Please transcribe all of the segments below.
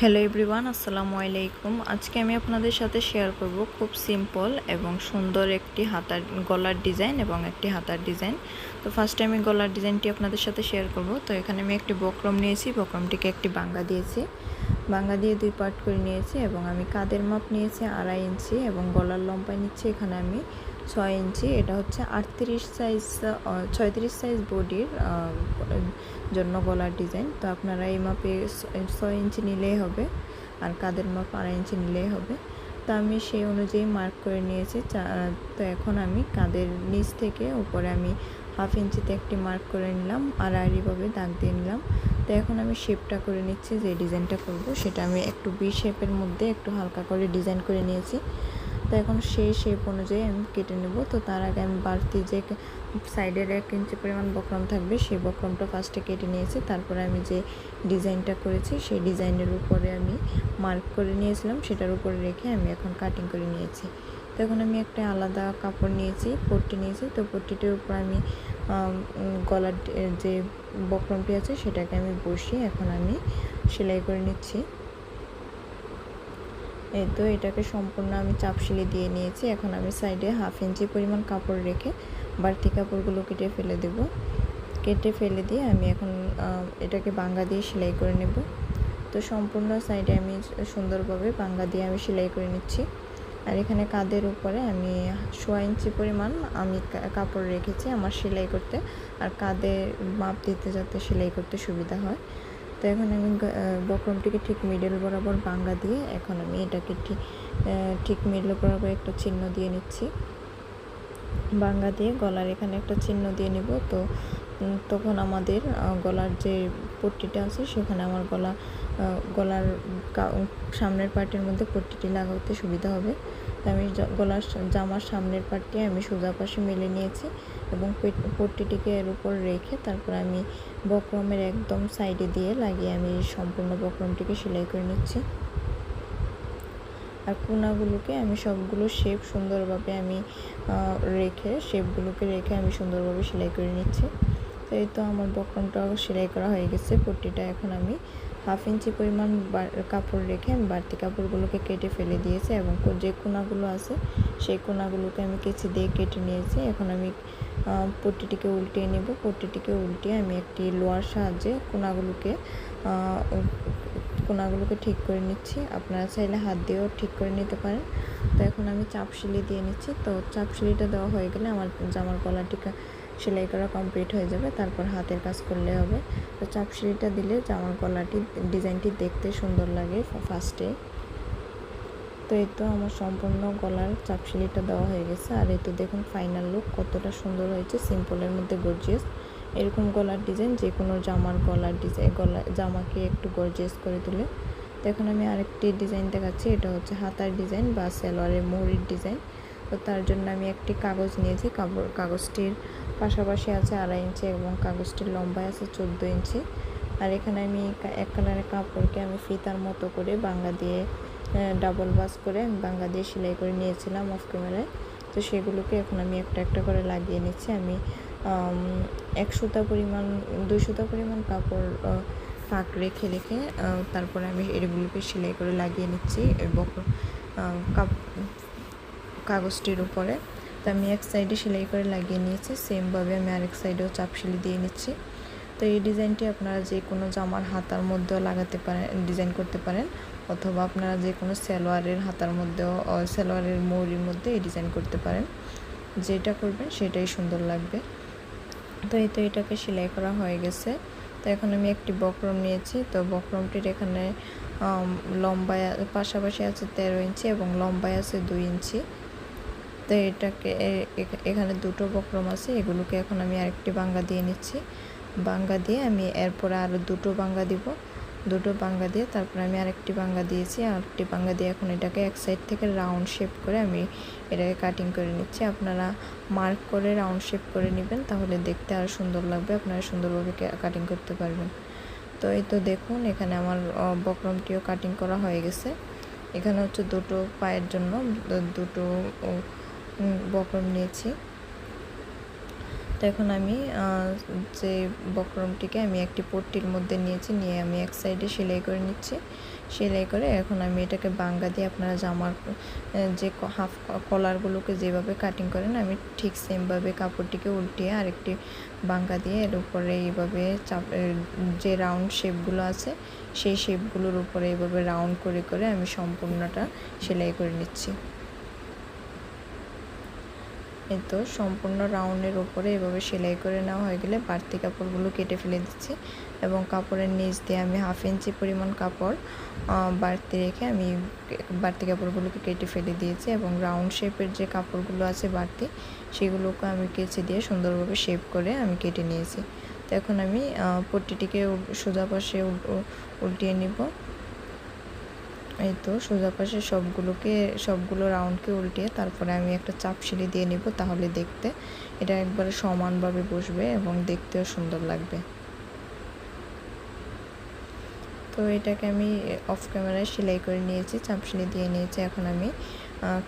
Hello everyone আসসালামু আলাইকুম। আজকে আমি আপনাদের সাথে শেয়ার করব খুব সিম্পল এবং সুন্দর একটি হাতার, গলার ডিজাইন এবং একটি হাতার ডিজাইন তো ফার্স্টে আমি গলার ডিজাইনটি আপনাদের সাথে শেয়ার করব। তো এখানে আমি একটি বক্রম নিয়েছি, বক্রমটিকে একটি বাঙ্গা দিয়েছি। বাঙ্গা দিয়ে দুই পার্ট করে নিয়েছি এবং আমি কাদের মাপ নিয়েছি, আড়াই ইঞ্চি এবং গলার লম্বায় নিচ্ছি এখানে আমি ছয় ইঞ্চি, এটা হচ্ছে আটত্রিশ সাইজ ছয়ত্রিশ সাইজ বডির জন্য গলার ডিজাইন তো আপনারা এই মাপে ছয় ইঞ্চি নিলেই হবে আর কাদের মাপ আড়াই ইঞ্চি নিলেই হবে। তো আমি সেই অনুযায়ী মার্ক করে নিয়েছি। তো এখন আমি কাদের নিচ থেকে উপরে আমি হাফ ইঞ্চিতে একটি মার্ক করে নিলাম আর আড়িভাবে দাগ দিয়ে নিলাম। তো এখন আমি শেপটা করে নিচ্ছি, যে ডিজাইনটা করব, সেটা আমি একটু বি শেপের মধ্যে একটু হালকা করে ডিজাইন করে নিয়েছি। তো এখন সেই শেপ অনুযায়ী আমি কেটে নেব। তো তার আগে আমি বাড়তি যে সাইডের এক ইঞ্চি পরিমাণ বক্রম থাকবে, সেই বক্রমটা ফার্স্টে কেটে নিয়েছি। তারপরে আমি যে ডিজাইনটা করেছি, সেই ডিজাইনের উপরে আমি মার্ক করে নিয়েছিলাম। সেটার উপরে রেখে আমি এখন কাটিং করে নিয়েছি। তো এখন আমি একটা আলাদা কাপড় নিয়েছি, পট্টি নিয়েছি। তো পট্টিটির উপর আমি গলার যে বক্রমটি আছে, সেটাকে আমি বসিয়ে এখন আমি সেলাই করে নিচ্ছি। এই তো এটাকে সম্পূর্ণ আমি চাপ দিয়ে নিয়েছি। এখন আমি সাইডে হাফ ইঞ্চি পরিমাণ কাপড় রেখে বাড়তি কাপড়গুলো কেটে ফেলে দেব। কেটে ফেলে দিয়ে আমি এখন এটাকে বাঙ্গা দিয়ে সেলাই করে নেব। তো সম্পূর্ণ সাইডে আমি সুন্দরভাবে বাঙ্গা দিয়ে আমি সেলাই করে নিচ্ছি। আর এখানে কাদের উপরে আমি সোয়া ইঞ্চি পরিমাণ আমি কাপড় রেখেছি আমার সেলাই করতে। আর কাঁধে মাপ দিতে যাতে সেলাই করতে সুবিধা হয়। তো এখন আমি বক্রমটিকে ঠিক মিডল বরাবর বাঙ্গা দিয়ে এখন আমি এটাকে ঠিক ঠিক মিডল বরাবর একটা চিহ্ন দিয়ে নিচ্ছি। বাঙ্গা দিয়ে গলার এখানে একটা চিহ্ন দিয়ে নেব। তো তখন আমাদের গলার যে পট্টিটা আছে সেখানে আমার গলা গলার সামনের পার্টের মধ্যে পট্টিটি লাগাতে সুবিধা হবে। তো আমি গলার জামার সামনের পার্টটি আমি সোজা পাশে মেলে নিয়েছি এবং পট্টিটিকে এর উপর রেখে তারপর আমি বক্রমের একদম সাইডে দিয়ে লাগিয়ে আমি সম্পূর্ণ বক্রমটিকে সেলাই করে নিচ্ছি। আর কোনাগুলোকে আমি সবগুলো শেপ সুন্দরভাবে আমি রেখে শেপগুলোকে রেখে আমি সুন্দরভাবে সেলাই করে নিচ্ছি। তো এই তো আমার বক্রমটা সেলাই করা হয়ে গেছে, পট্টিটা এখন আমি হাফ ইঞ্চি পরিমাণ কাপড় রেখে আমি বাড়তি কাপড়গুলোকে কেটে ফেলে দিয়েছি এবং যে কোনাগুলো আছে সেই কোনাগুলোকে আমি কেচি দিয়ে কেটে নিয়েছি। এখন আমি পট্টিটিকে উল্টিয়ে নেব। পট্টিটিকে উল্টিয়ে আমি একটি লোয়ার সাহায্যে কোনাগুলোকে কোনাগুলোকে ঠিক করে নিচ্ছি। আপনারা চাইলে হাত দিয়েও ঠিক করে নিতে পারেন। তো এখন আমি চাপ সিলি দিয়ে নিচ্ছি। তো চাপ সিলিটা দেওয়া হয়ে গেলে আমার জামার গলাটিকে সেলাই করা কমপ্লিট হয়ে যাবে, তারপর হাতের কাজ করলে হবে। তো চাপ সিলিটা দিলে জামার গলাটি, ডিজাইনটি দেখতে সুন্দর লাগে ফার্স্টে তো এই তো আমার সম্পূর্ণ গলার চাপশিলিটা দেওয়া হয়ে গেছে। আর এই তো দেখুন ফাইনাল লুক কতটা সুন্দর হয়েছে সিম্পলের মধ্যে গর্জিয়াস এরকম গলার ডিজাইন যে কোনো জামার গলার ডিজাইন গলা, জামাকে একটু গর্জিয়াস করে তুলে। তো এখন আমি আরেকটি ডিজাইন দেখাচ্ছি, এটা হচ্ছে হাতার ডিজাইন বা সেলোয়ারের মৌরির ডিজাইন তো তার জন্য আমি একটি কাগজ নিয়েছি কাগজটির পাশাপাশি আছে আড়াই ইঞ্চি এবং কাগজটির লম্বায় আছে চোদ্দ ইঞ্চি। আর এখানে আমি এক কালারের কাপড়কে আমি ফিতার মতো করে বাঙ্গা দিয়ে ডাবল বাস করে আমি বাঙ্গা দিয়ে সেলাই করে নিয়েছিলাম অফ ক্যামেরায় তো সেগুলোকে এখন আমি একটা একটা করে লাগিয়ে নিচ্ছি। আমি এক সুতা পরিমাণ, দুই সুতা পরিমাণ কাপড় ফাঁক রেখে রেখে তারপরে আমি এগুলোকে সেলাই করে লাগিয়ে নিচ্ছি এবং কাগজটির উপরে। তো আমি এক সাইডে সেলাই করে লাগিয়ে নিয়েছি সেমভাবে আমি আরেক সাইডেও চাপ সেলাই দিয়ে নিচ্ছি। তো এই ডিজাইনটি আপনারা যে কোনো জামার হাতার মধ্যেও লাগাতে পারেন ডিজাইন করতে পারেন, অথবা আপনারা যে কোনো সালোয়ারের হাতার মধ্যেও সালোয়ারের মৌরির মধ্যে এই ডিজাইন করতে পারেন। যেটা করবেন সেটাই সুন্দর লাগবে। তো এই তো এটাকে সেলাই করা হয়ে গেছে। তো এখন আমি একটি বক্রম নিয়েছি। তো বক্রমটির এখানে লম্বায় পাশাপাশি আছে তেরো ইঞ্চি এবং লম্বায় আছে দুই ইঞ্চি। তো এটাকে এখানে দুটো বক্রম আছে, এগুলোকে এখন আমি আরেকটি বাঙ্গা দিয়ে নিচ্ছি। বাঙ্গা দিয়ে আমি এরপরে আরও দুটো বাঙ্গা দিব। দুটো বাঙ্গা দিয়ে তারপরে আমি আরেকটি বাঙ্গা দিয়েছি। আরেকটি বাঙ্গা দিয়ে এখন এটাকে এক সাইড থেকে রাউন্ড শেপ করে আমি এটাকে কাটিং করে নিচ্ছি। আপনারা মার্ক করে রাউন্ড শেপ করে নেবেন, তাহলে দেখতে আরও সুন্দর লাগবে। আপনারা সুন্দরভাবে কাটিং করতে পারবেন। তো এই তো দেখুন, এখানে আমার বক্রমটিও কাটিং করা হয়ে গেছে। এখানে হচ্ছে দুটো পায়ের জন্য দুটো বক্রম নিয়েছি। তো এখন আমি যে বক্রমটিকে আমি একটি পট্টির মধ্যে নিয়েছি, নিয়ে আমি এক সাইডে সেলাই করে নিচ্ছি। সেলাই করে এখন আমি এটাকে বাঙ্গা দিয়ে আপনারা জামার যে হাফ কলারগুলোকে যেভাবে কাটিং করেন, আমি ঠিক সেমভাবে কাপড়টিকে উল্টিয়ে আরেকটি বাঙ্গা দিয়ে এর উপরে এইভাবে চাপ যে রাউন্ড শেপগুলো আছে, সেই শেপগুলোর উপরে এইভাবে রাউন্ড করে করে আমি সম্পূর্ণটা সেলাই করে নিচ্ছি। এই তো সম্পূর্ণ রাউন্ডের উপরে এভাবে সেলাই করে নেওয়া হয়ে গেলে বাড়তি কাপড়গুলো কেটে ফেলে দিচ্ছি এবং কাপড়ের নিচ দিয়ে আমি হাফ ইঞ্চি পরিমাণ কাপড় বাড়তি রেখে আমি বাড়তি কাপড়গুলোকে কেটে ফেলে দিয়েছি এবং রাউন্ড শেপের যে কাপড়গুলো আছে বাড়তি, সেগুলোকে আমি কেচে দিয়ে সুন্দরভাবে শেপ করে আমি কেটে নিয়েছি। তো এখন আমি পট্টিটিকে সোজা পাশে উল্টিয়ে নিব। এই তো সোজা পাশে সবগুলোকে, সবগুলো রাউন্ডকে উল্টিয়ে তারপরে আমি একটা চাপ সিঁড়ি দিয়ে নিব তাহলে দেখতে এটা একবারে সমানভাবে বসবে এবং দেখতেও সুন্দর লাগবে। তো এটাকে আমি অফ ক্যামেরায় সেলাই করে নিয়েছি, চাপ সিঁড়ি দিয়ে নিয়েছি। এখন আমি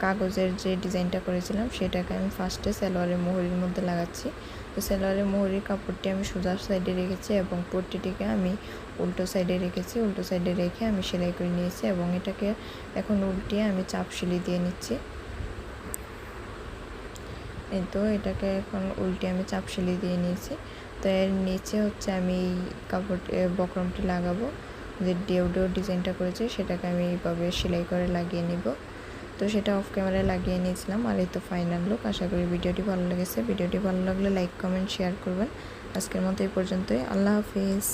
কাগজের যে ডিজাইনটা করেছিলাম, সেটাকে আমি ফার্স্টে সালোয়ারের মোহরির মধ্যে লাগাচ্ছি। তো সালোয়ারের মোহরির কাপড়টি আমি সোজা সাইডে রেখেছি এবং পট্টিটিকে আমি উল্টো সাইডে রেখেছি। উল্টো সাইডে রেখে আমি সেলাই করে নিয়েছি এবং এটাকে এখন উল্টিয়ে আমি চাপ সিলি দিয়ে নিচ্ছি। এই তো এটাকে এখন উল্টে আমি চাপ সিলি দিয়ে নিয়েছি। তো এর নিচে হচ্ছে আমি এই কাপড় বকরমটি লাগাবো। যে ডেউ ডেউ ডিজাইনটা করেছি, সেটাকে আমি এইভাবে সেলাই করে লাগিয়ে নিব। তো সেটা অফ ক্যামেরায় লাগিয়ে নিয়েছিলাম আর এই তো ফাইনাল লুক আশা করি ভিডিওটি ভালো লেগেছে। ভিডিওটি ভালো লাগলে লাইক কমেন্ট শেয়ার করবেন। আজকের মতো এই পর্যন্তই। আল্লাহ হাফিজ।